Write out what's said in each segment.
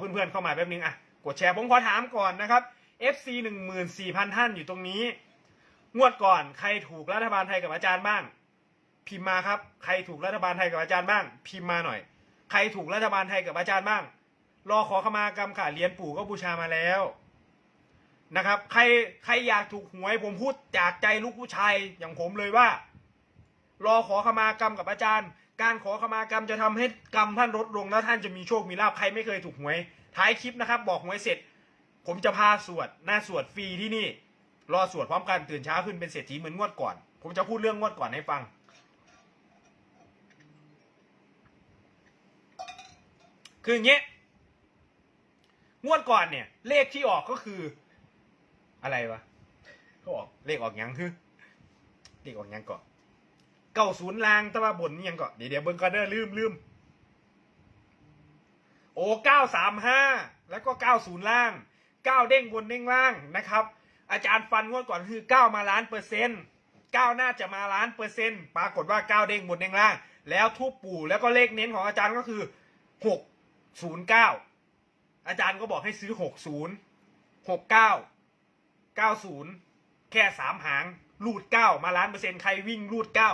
เพื่อนๆเข้ามาแป๊บนึงอะกดแชร์ผมขอถามก่อนนะครับ FC หนึ่งหมื่นสี่พันท่านอยู่ตรงนี้ งวดก่อนใครถูกรัฐบาลไทยกับอาจารย์บ้าง พิมพ์มาครับ ใครถูกรัฐบาลไทยกับอาจารย์บ้าง พิมพ์มาหน่อย ใครถูกรัฐบาลไทยกับอาจารย์บ้าง รอขอขมากรรมค่ะเหรียญปู่ก็บูชามาแล้วนะครับ ใครใครอยากถูกหวยผมพูดจากใจลูกผู้ชายอย่างผมเลยว่า รอขอขมากรรมกับอาจารย์ การขอขมากรรมจะทำให้กรรมท่านลดลงแล้วท่านจะมีโชคมีลาภใครไม่เคยถูกหวย ท้ายคลิปนะครับ บอกหวยเสร็จ ผมจะพาสวดหน้าสวดฟรีที่นี่ รอสวดพร้อมกันตื่นเช้าขึ้นเป็นเศรษฐีเหมือนงวดก่อน ผมจะพูดเรื่องงวดก่อนให้ฟัง คืออย่างเงี้ยงวดก่อนเนี่ย เลขที่ออกก็คือ อะไรวะก็ออกเลขออกยังคือเลขออกยังก่อน เก้าศูนย์ลางแตะว่าบนนี่ยังก่อนเดี๋ยวเดี๋ยวเบิ้งก่อนเด้อลืมลืมโอ้เก้าสามห้าแล้วก็เก้าศูนย์ล่างเก้าเด้งบนเด้งล่างนะครับ อาจารย์ฟันงวดก่อนคือเก้ามาล้านเปอร์เซ็นต์เก้าน่าจะมาล้านเปอร์เซ็นต์ปรากฏว่าเก้าเด้งบนเด้งล่าง แล้วทูปปู่แล้วก็เลขเน้นของอาจารย์ก็คือหกศูนย์เก้าอาจารย์ก็บอกให้ซื้อหกศูนย์หกเก้าเก้าศูนย์แค่สามหางรูดเก้ามาล้านเปอร์เซ็นต์ใครวิ่งรูดเก้า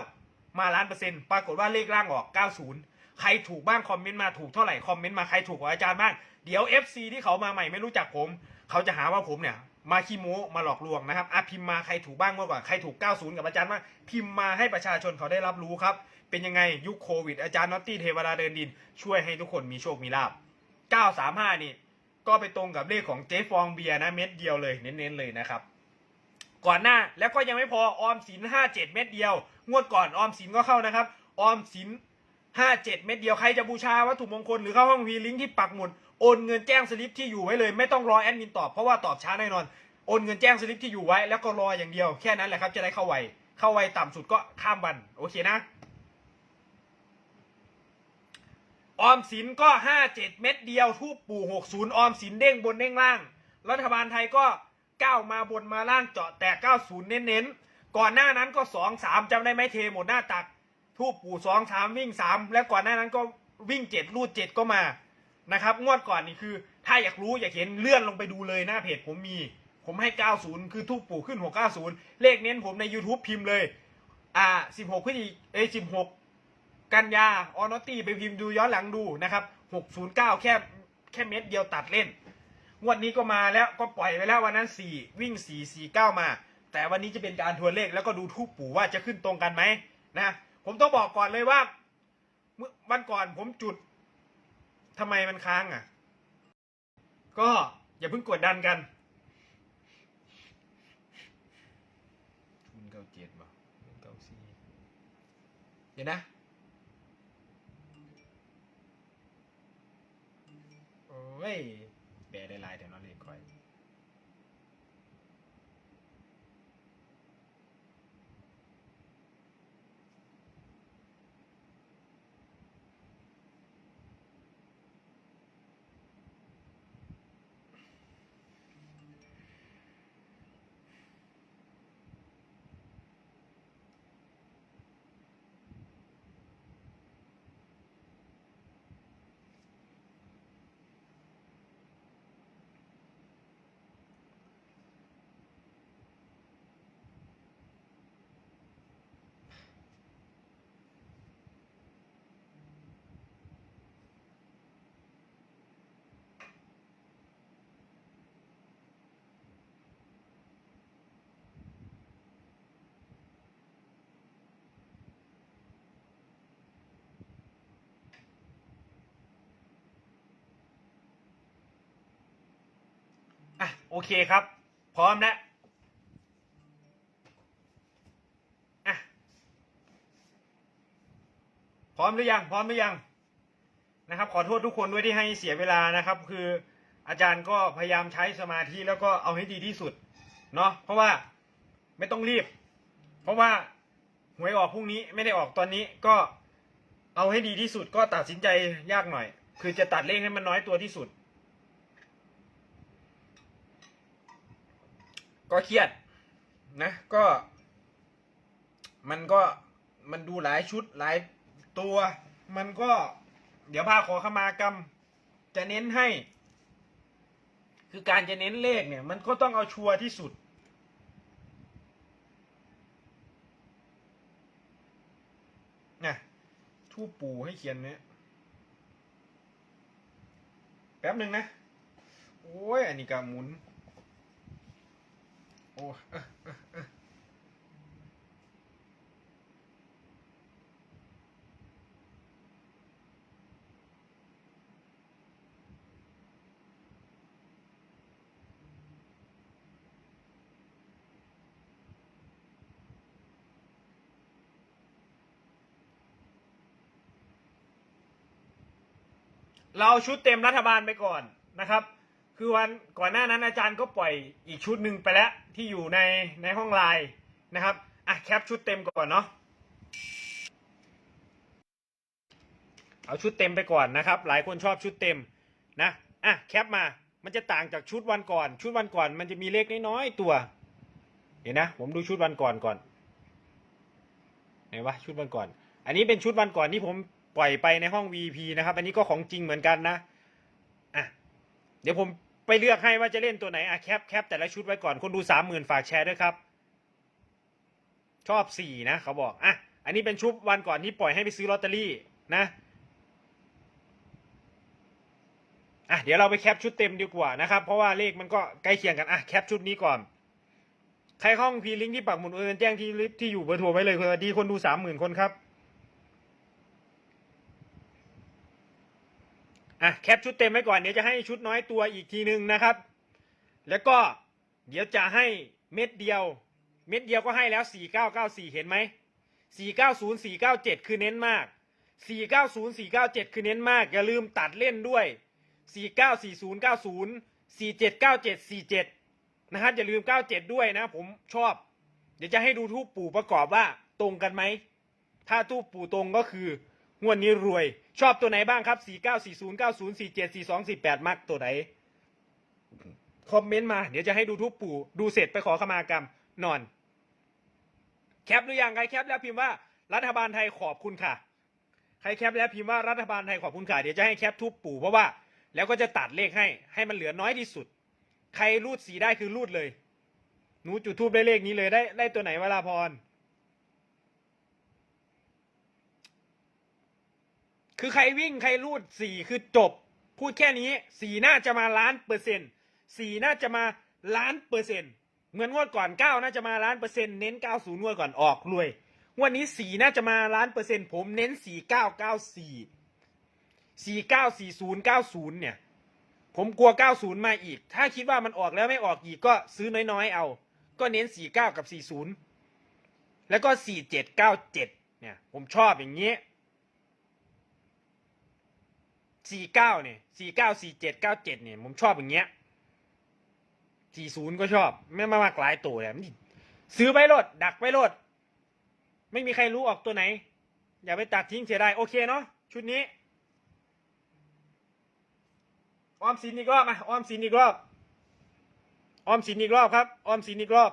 มาล้านเปอร์เซ็นต์ปรากฏว่าเลขล่างออกเก้าศูนย์ใครถูกบ้างคอมเมนต์มาถูกเท่าไหร่คอมเมนต์มาใครถูกกว่าอาจารย์บ้างเดี๋ยว FC ที่เขามาใหม่ไม่รู้จักผม เขาจะหาว่าผมเนี่ยมาขี้โม้มาหลอกลวงนะครับอะพิมพ์มาใครถูกบ้างเมื่อก่อนใครถูก 90 กับอาจารย์บ้างพิมพ์มาให้ประชาชนเขาได้รับรู้ครับ เป็นยังไงยุคโควิดอาจารย์นอตตี้เทวดาเดินดิน ช่วยให้ทุกคนมีโชคมีลาบ935 นี่ ก็ไปตรงกับเลขของเจ๊ฟองเบียร์นะเม็ดเดียวเลยเน้นๆเลยนะครับ ก่อนหน้าแล้วก็ยังไม่พอออมสิน 57 เม็ดเดียว งวดก่อนออมสินก็เข้านะครับ ออมสิน57เจ็ดเม็ดเดียวใครจะบูชาวัตถุมงคลหรือเข้าห้องวีลิงก์ที่ปักหมุดโอนเงินแจ้งสลิปที่อยู่ไว้เลย ไม่ต้องรอแอดมินตอบเพราะว่าตอบช้าแน่นอนโอนเงินแจ้งสลิปที่อยู่ไว้ แล้วก็รออย่างเดียวแค่นั้นแหละครับ จะได้เข้าไวเข้าไวต่ำสุดก็ข้ามวันโอเคนะออมสินก็57เจ็ดเม็ดเดียวทูปปู่60ออมสินเด้งบนเด้งล่าง รัฐบาลไทยก็ก้าวมาบนมาล่างเจาะแต่90เน้นๆ ก่อนหน้านั้นก็2 3จำได้ไหมเทหมดหน้าตัก ทูปปู่2 3วิ่ง3แล้วก่อนหน้านั้นก็วิ่ง7รูด7ก็มานะครับ งวดก่อนนี่คือ ถ้าอยากรู้อยากเห็นเลื่อนลงไปดูเลยหน้าเพจผมมี ผมให้ 90 คือทูปปู่ขึ้น 690 เลขเน้นผมใน YouTube พิมพ์เลย อ่า 16พฤศจิเอ้ย16 กันยาออนอตตี้ไปพิมพ์ดูย้อนหลังดูนะครับ 609 แค่แค่เม็ดเดียวตัดเล่น งวดนี้ก็มาแล้วก็ปล่อยไปแล้ววันนั้น 4 วิ่ง 4 4 9 มา แต่วันนี้จะเป็นการทวนเลขแล้วก็ดูทูปปู่ว่าจะขึ้นตรงกันไหมนะผมต้องบอกก่อนเลยว่าเมื่อวันก่อนผมจุดทำไมมันค้างอะ ก็อย่าเพิ่งกดดันกันทุนเก้าเจ็ดบ่เก้าสี่เดี๋ยวนะโอ้ยแปลได้ลายแต่นอนเลขคอยอะโอเคครับ พร้อมแล้วพร้อมหรือยัง พร้อมหรือยังนะครับ ขอโทษทุกคนด้วยที่ให้เสียเวลานะครับ คืออาจารย์ก็พยายามใช้สมาธิแล้วก็เอาให้ดีที่สุดเนาะเพราะว่าไม่ต้องรีบ เพราะว่าหวยออกพรุ่งนี้ไม่ได้ออกตอนนี้ก็เอาให้ดีที่สุดก็ตัดสินใจยากหน่อย คือจะตัดเลขให้มันน้อยตัวที่สุด ก็เครียดนะก็ มันก็มันดูหลายชุดหลายตัว มันก็ เดี๋ยวพาขอขมากรรม จะเน้นให้ คือการจะเน้นเลขเนี่ย มันก็ต้องเอาชัวร์ที่สุด นะทูปปูให้เขียนเนี่ยแป๊บหนึ่งนะ โอ้ย อันนี้ก็หมุน โอ้เราชุดเต็มรัฐบาลไปก่อนนะครับ คือวันก่อนหน้านั้นอาจารย์ก็ปล่อยอีกชุดหนึ่งไปแล้วที่อยู่ในในห้องไลน์นะครับอะแคปชุดเต็มก่อนเนาะเอาชุดเต็มไปก่อนนะครับ หลายคนชอบชุดเต็มนะอะแคปมา มันจะต่างจากชุดวันก่อน ชุดวันก่อนมันจะมีเลขน้อยๆตัว เห็นนะ ผมดูชุดวันก่อนก่อนไหนวะชุดวันก่อน อันนี้เป็นชุดวันก่อนที่ผมปล่อยไปในห้อง VP นะครับ อันนี้ก็ของจริงเหมือนกันนะอะเดี๋ยวผม ไปเลือกให้ว่าจะเล่นตัวไหนอะแคปแคปแต่ละชุดไว้ก่อนคนดูสามหมื่นฝากแชร์ด้วยครับ ชอบสี่นะเขาบอกอะอันนี้เป็นชุดวันก่อนที่ปล่อยให้ไปซื้อลอตเตอรี่นะอะเดี๋ยวเราไปแคปชุดเต็มดีกว่านะครับ เพราะว่าเลขมันก็ใกล้เคียงกันอะแคปชุดนี้ก่อนใครห้องพีลิงที่ปักหมุดเอินแจ้งที่ลิฟที่อยู่เบอร์โทรไว้เลยสวัสดีคนดูสามหมื่นคนครับ อะแคปชุดเต็มไว้ก่อนเดี๋ยวจะให้ชุดน้อยตัวอีกทีหนึ่งนะครับ แล้วก็เดี๋ยวจะให้เม็ดเดียว เม็ดเดียวก็ให้แล้ว 4994 เห็นไหม 490 497 คือเน้นมาก 490 497 คือเน้นมาก อย่าลืมตัดเล่นด้วย 494090 4797 47 นะครับอย่าลืม 97 ด้วยนะ ผมชอบ เดี๋ยวจะให้ดูทูปปู่ประกอบว่าตรงกันไหม ถ้าทูปปู่ตรงก็คือ งวดนี้รวย ชอบตัวไหนบ้างครับ 49 40 90 47 42 48 มักตัวไหน คอมเมนต์มาเดี๋ยวจะให้ดูทูปปู่ ดูเสร็จไปขอขมากรรม นอน แคปหรือยังใครแคปแล้วพิมพ์ว่ารัฐบาลไทยขอบคุณค่ะ ใครแคปแล้วพิมพ์ว่ารัฐบาลไทยขอบคุณค่ะ เดี๋ยวจะให้แคปทูปปู่เพราะว่า แล้วก็จะตัดเลขให้ ให้มันเหลือน้อยที่สุด ใครรูดสีได้คือรูดเลย หนูจุดทูบได้เลขนี้เลยได้ได้ตัวไหนเวลาพร คือใครวิ่งใครรูดสี่คือจบ พูดแค่นี้สี่น่าจะมาล้านเปอร์เซ็นต์สี่น่าจะมาล้านเปอร์เซ็นต์เหมือนงวดก่อนเก้าน่าจะมาล้านเปอร์เซ็นต์เน้นเก้าศูนย์งวดก่อนออกรวยงวันนี้สี่น่าจะมาล้านเปอร์เซ็นต์ผมเน้นสี่เก้าเก้าสี่สี่เก้าสี่ศูนย์เก้าศูนย์เนี่ย ผมกลัว90มาอีก ถ้าคิดว่ามันออกแล้วไม่ออกอีกก็ซื้อน้อยๆเอา ก็เน้น49กับ40แล้วก็4797เก้าเจ็ดเนี่ย ผมชอบอย่างนี้ สี่เงี้ย49เนี่ย49 47 97เจ็ดเนี่ยผมชอบอย่างเงี้ย40ก็ชอบ ไม่มามากหลายตัวเลยซื้อไปโลด ดักไปโลด ไม่มีใครรู้ออกตัวไหน อย่าไปตัดทิ้งเสียดายโอเคเนาะชุดนี้ ออมสินอีกรอบมาออมสินอีกรอบ ออมสินอีกรอบครับ ออมสินอีกรอบ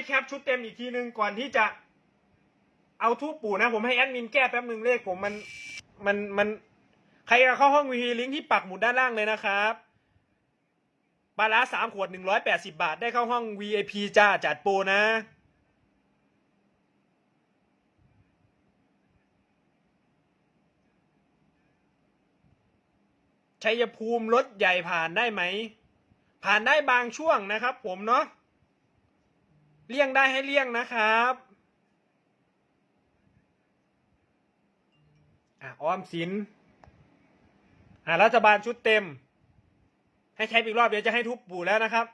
ให้แคปชุดเต็มอีกทีหนึ่งก่อนที่จะเอาทูปปู่นะ ผมให้แอดมินแก้แป๊บหนึ่งเลขผมมันมันมันใครจะเข้าห้องวีลิงก์ที่ปักหมุดด้านล่างเลยนะครับปลาร้าสามขวดหนึ่งร้อยแปดสิบาท ได้เข้าห้อง VIP จ้าจัดโปรนะชัยภูมิรถใหญ่ผ่านได้ไหม ผ่านได้บางช่วงนะครับผมเนาะ เลี่ยงได้ให้เลี่ยงนะครับอะออมสินอ่ารัฐบาลชุดเต็ม ให้แคปอีกรอบเดี๋ยวจะให้ทุบปู่แล้วนะครับ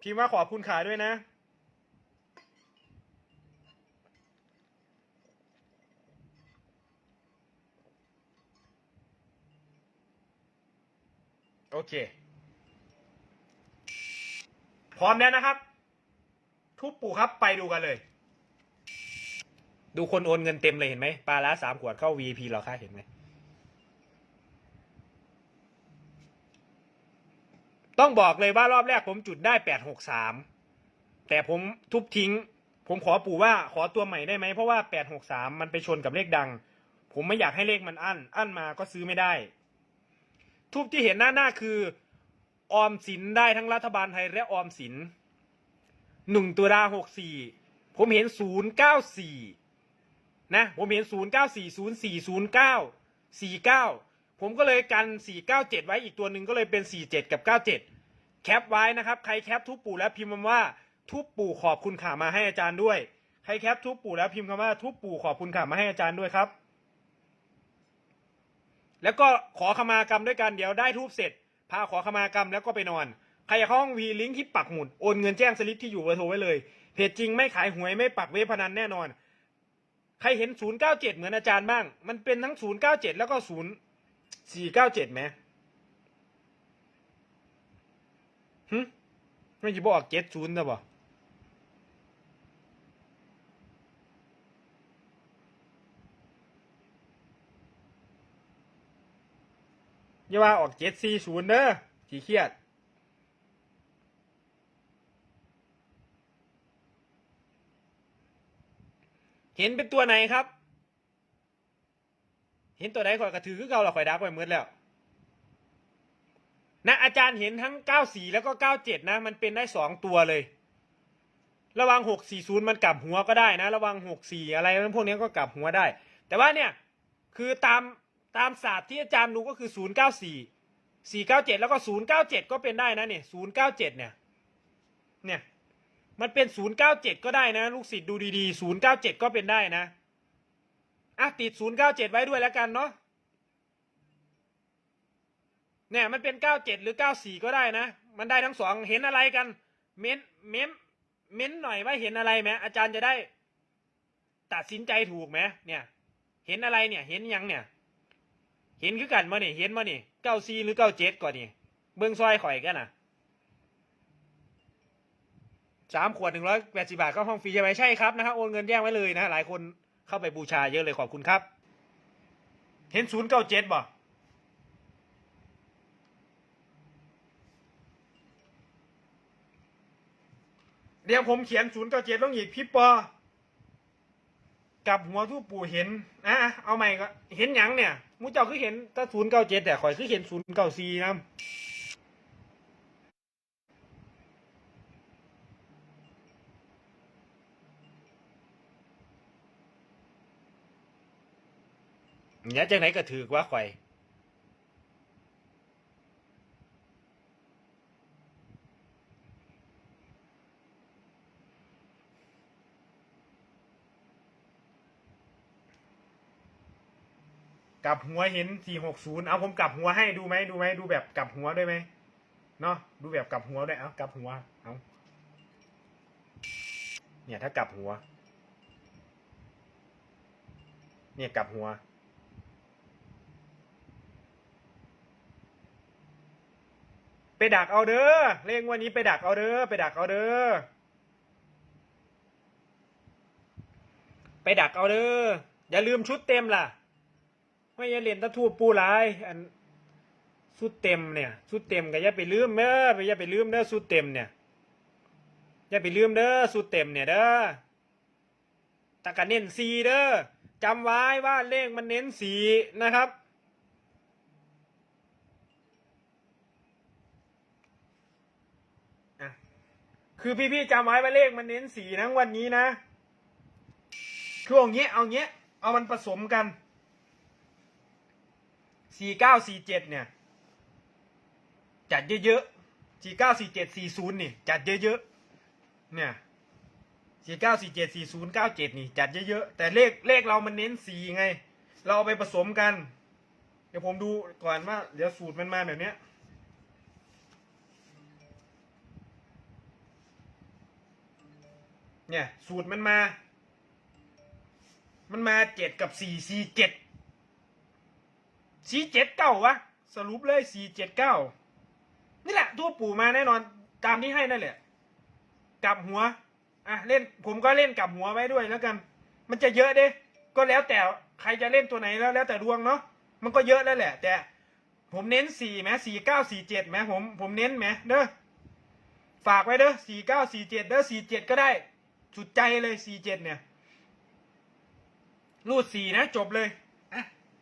พิมพ์ว่าขอบคุณขาด้วยนะ โอเค พร้อมแล้วนะครับ ทุบปู่ครับไปดูกันเลย ดูคนโอนเงินเต็มเลยเห็นไหมปลาละสามขวดเข้า VIP เหราค่าเห็นไหมต้องบอกเลยว่ารอบแรกผมจุดได้แปดหกสามแต่ผมทุบทิ้ง ผมขอปู่ว่าขอตัวใหม่ได้ไหมเพราะว่าแปดหกสามมันไปชนกับเลขดัง ผมไม่อยากให้เลขมันอั้น อั้นมาก็ซื้อไม่ได้ ทุบที่เห็นหน้าหน้าคือ ออมสินได้ทั้งรัฐบาลไทยและออมสินหนึ่งตัวดาหกสี่ผมเห็นศูนย์เก้าสี่นะ ผมเห็นศูนย์เก้าสี่ศูนย์สี่ศูนย์เก้าสี่เก้าผมก็เลยกันสี่เก้าเจ็ดไว้อีกตัวหนึ่งก็เลยเป็นสี่เจ็ดกับเก้าเจ็ดแคปไว้นะครับ ใครแคปทุบปู่แล้วพิมพ์คำว่าทุบปู่ขอบคุณข่ามาให้อาจารย์ด้วย ใครแคปทุบปู่แล้วพิมพ์คำว่าทุบปู่ขอบคุณข่ามาให้อาจารย์ด้วยครับ แล้วก็ขอขมากรรมด้วยกันเดี๋ยวได้ทูบเสร็จ พาขอขมากรรมแล้วก็ไปนอน ใครอยากห้องวีลิงก์ที่ปักหมุดโอนเงินแจ้งสลิปที่อยู่เบอร์โทรไว้เลยเพจจริงไม่ขายหวยไม่ปักเว็บพนันแน่นอน ใครเห็น 097 เหมือนอาจารย์บ้าง มันเป็นทั้ง 097 แล้วก็ 0497ไหมหึไม่จะบอกเจ็ดศูนย์นะบ่ อย่าว่าออกเจ็ดสี่ศูนย์เด้อทีเครียด เห็นเป็นตัวไหนครับ เห็นตัวไหนข่อยกระถือคือเก่าหรอข่อยดักไปหมืดแล้วนะอาจารย์เห็นทั้ง 94 แล้วก็ 97 นะ มันเป็นได้สองตัวเลย ระวัง 640 มันกลับหัวก็ได้นะ ระวัง 64 อะไรพวกนี้ก็กลับหัวได้ แต่ว่าเนี่ย คือตาม ตามศาสตร์ที่อาจารย์ดูก็คือ094 497แล้วก็097ก็เป็นได้นะเนี่ย097เก้าเจ็ดเนี่ย เนี่ย มันเป็น097ก็ได้นะ ลูกศิษย์ดูดีๆ097ก็เป็นได้นะอะติด097ไว้ด้วยแล้วกันเนาะเนี่ยมันเป็น97หรือ94ก็ได้นะ มันได้ทั้งสองเห็นอะไรกัน เม้นเม้มเม้นหน่อยว่าเห็นอะไรไหมอาจารย์จะได้ ตัดสินใจถูกไหมเนี่ย เห็นอะไรเนี่ย เห็นยังเนี่ย เห็นคือกันมาเนี่ยเห็นมาเนี่ยเก้าซีหรือเก้าเจ็ดก่อนนี่ เบื้องซอยข่อยกันนะสามขวดหนึ่งร้อยแปดสิบาทเข้าห้องฟรีใช่ไหมใช่ครับนะครับโอนเงินแยกไว้เลยนะ หลายคนเข้าไปบูชาเยอะเลยขอบคุณครับ เห็นศูนย์เก้าเจ็ดบ่เดี๋ยวผมเขียนศูนย์เก้าเจ็ดต้องอีกพี่ปอกับหัวทุกปู่เห็นอะเอาใหม่ก็เห็นหยังเนี่ย มูเจ้าคือเห็นถ้าศูนย์เก้าเจ็ดแต่ข่อยคือเห็นศูนย์เก้าสี่นะเนี่ยจังไหนก็ถือว่าข่อย กลับหัวเห็นสี่หกศูนย์เอาผมกลับหัวให้ดูไหมดูไหมดูแบบกลับหัวด้วยไหมเนาะดูแบบกลับหัวด้วยเอากลับหัวเอาเนี่ยถ้ากลับหัว เนี่ยกลับหัว ไปดักเอาเด้อเลขงวันนี้ไปดักเอาเด้อไปดักเอาเด้อไปดักเอาเด้ออย่าลืมชุดเต็มล่ะ ไม่อย่าเรียนตะทูปูหลายอันสุดเต็มเนี่ยสุดเต็มก็อย่าไปลืมเด้อไปอย่าไปลืมเด้อสุดเต็มเนี่ยอย่าไปลืมเด้อสุดเต็มเนี่ยเด้อตะกันเน้นสีเด้อจำไว้ว่าเลขมันเน้นสีนะครับคือพี่ๆจำไว้ว่าเลขมันเน้นสีทั้งวันนี้นะ คือเอาเงี้ยเอาเงี้ย เอามันผสมกัน สี่เก้าสี่เจ็ดเนี่ย จัดเยอะๆสี่เก้าสี่เจ็ดสี่ศูนย์นี่ จัดเยอะๆเนี่ยสี่เก้าสี่เจ็ดสี่ศูนย์เก้าเจ็ดนี่ จัดเยอะๆแต่เลขเลขเรามันเน้นสีไง เราเอาไปผสมกัน เดี๋ยวผมดูก่อนว่าเดี๋ยวสูตรมันมาแบบเนี้ยเนี่ย สูตรมันมา มันมาเจ็ดกับสี่สี่เจ็ด สี่เจ็ดเก้าวะ สรุปเลยสี่เจ็ดเก้านี่แหละตัวปู่มาแน่นอนตามที่ให้นั่นแหละกลับหัวอะเล่นผมก็เล่นกลับหัวไว้ด้วยแล้วกัน มันจะเยอะเด้ก็แล้วแต่ใครจะเล่นตัวไหนแล้วแล้วแต่ดวงเนาะมันก็เยอะแล้วแหละ แต่ ผมเน้นสี่แหมสี่เก้าสี่เจ็ดแหมผมผมเน้นแหมเด้อฝากไว้เด้อสี่เก้าสี่เจ็ดเด้อสี่เจ็ดก็ได้สุดใจเลยสี่เจ็ดเนี่ยรูดสี่นะจบเลย